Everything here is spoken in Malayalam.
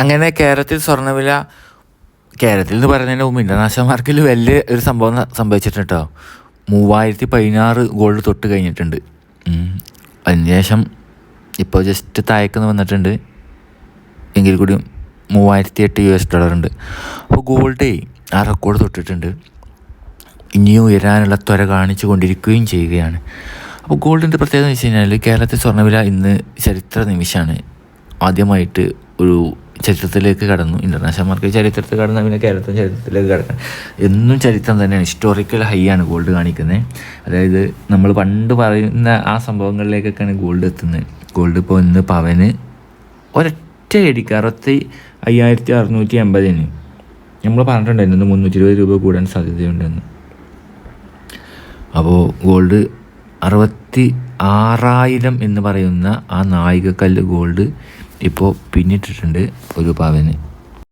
അങ്ങനെ കേരളത്തിൽ സ്വർണവില കേരളത്തിൽ എന്ന് പറയുന്നതിന് മുമ്പ് ഇന്റർനാഷണൽ മാർക്കറ്റിൽ വലിയ ഒരു സംഭവം സംഭവിച്ചിട്ടുണ്ട് കേട്ടോ മൂവായിരത്തി പതിനാറ് ഗോൾഡ് തൊട്ട് കഴിഞ്ഞിട്ടുണ്ട്. അതിനുശേഷം ഇപ്പോൾ ജസ്റ്റ് താഴേക്ക് വന്നിട്ടുണ്ട്. എങ്കിൽ കൂടി മൂവായിരത്തി എട്ട് യു എസ് ഡോളർ ഉണ്ട് അപ്പോൾ ഗോൾഡേ ആ റെക്കോർഡ് തൊട്ടിട്ടുണ്ട്. ഇനിയും ഉയരാനുള്ള ത്വര കാണിച്ചു കൊണ്ടിരിക്കുകയും ചെയ്യുകയാണ്. അപ്പോൾ ഗോൾഡിന്റെ പ്രത്യേകത എന്ന് വെച്ച് കഴിഞ്ഞാൽ കേരളത്തിൽ സ്വർണവില ഇന്ന് ചരിത്ര നിമിഷമാണ് ആദ്യമായിട്ട് ഒരു ചരിത്രത്തിലേക്ക് കടന്നു. ഇന്റർനാഷണൽ മാർക്കറ്റ് ചരിത്രത്തിൽ കടന്നു പിന്നെ കേരളത്തിൽ ചരിത്രത്തിലേക്ക് കടക്കണം എന്നും ചരിത്രം തന്നെയാണ്. ഹിസ്റ്റോറിക്കൽ ഹൈ ആണ് ഗോൾഡ് കാണിക്കുന്നത് അതായത് നമ്മൾ പണ്ട് പറയുന്ന ആ സംഭവങ്ങളിലേക്കൊക്കെയാണ് ഗോൾഡ് എത്തുന്നത് ഗോൾഡ് ഇപ്പോൾ ഇന്ന് പവന് ഒരൊറ്റ അടിക്ക് അറുപത്തി അയ്യായിരത്തി അറുന്നൂറ്റി എൺപതിന് നമ്മൾ പറഞ്ഞിട്ടുണ്ടായിരുന്നു മുന്നൂറ്റി ഇരുപത് രൂപ കൂടാൻ സാധ്യതയുണ്ടെന്ന്. അപ്പോൾ ഗോൾഡ് അറുപത്തി ആറായിരം എന്ന് പറയുന്ന ആ നായികക്കല്ല് ഗോൾഡ് ഇപ്പോൾ പിന്നിട്ടിട്ടുണ്ട് ഒരു പവന്.